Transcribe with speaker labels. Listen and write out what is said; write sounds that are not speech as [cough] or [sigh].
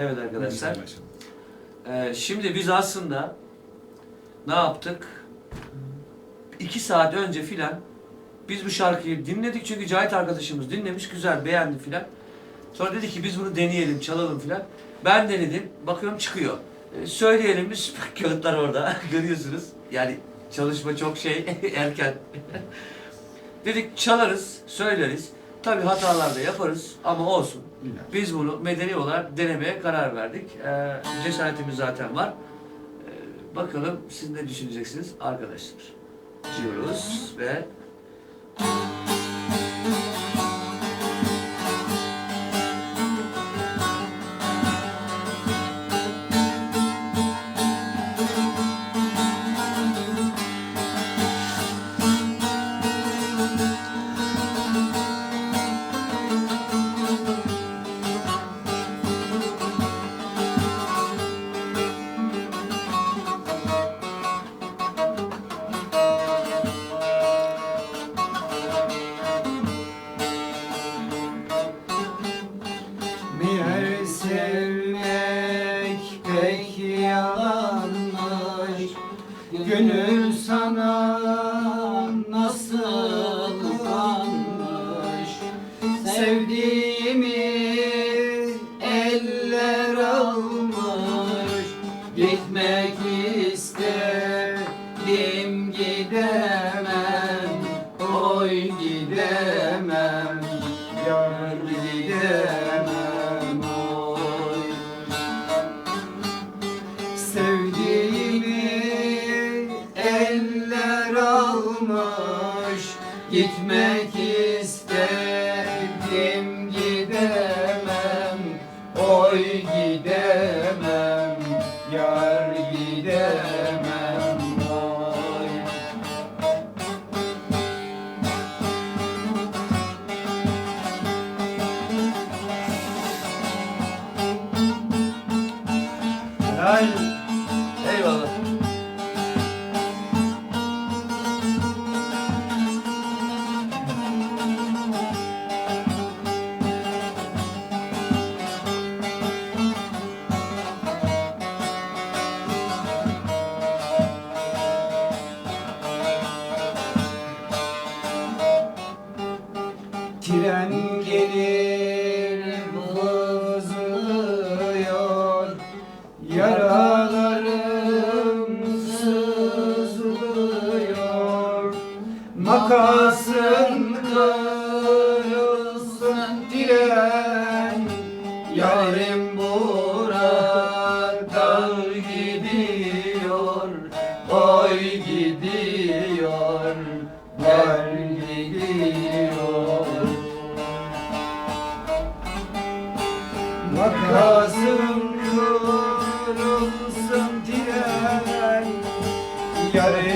Speaker 1: Evet arkadaşlar. Ee, şimdi biz aslında ne yaptık? İki saat önce filan biz bu şarkıyı dinledik çünkü Cahit arkadaşımız dinlemiş güzel beğendi filan. Sonra dedi ki biz bunu deneyelim çalalım filan. Ben denedim bakıyorum çıkıyor. Ee, söyleyelim biz [laughs] kağıtlar orada [laughs] görüyorsunuz. Yani çalışma çok şey [laughs] erken. Dedik çalarız söyleriz. Tabi hatalar da yaparız ama olsun. Biz bunu medeni olarak denemeye karar verdik. Ee, cesaretimiz zaten var. Ee, bakalım siz ne düşüneceksiniz arkadaşlar. Diyoruz ve
Speaker 2: Gönül sana nasıl kanmış Sevdiğimi eller almış. Gitmek istedim gidemem. Oy gidemem Gitmek istedim gidemem. Oy gidemem. Yar gidemem. Oy. Ay. Tren gelir vızlıyor Yaralarım sızlıyor. Makasın Gel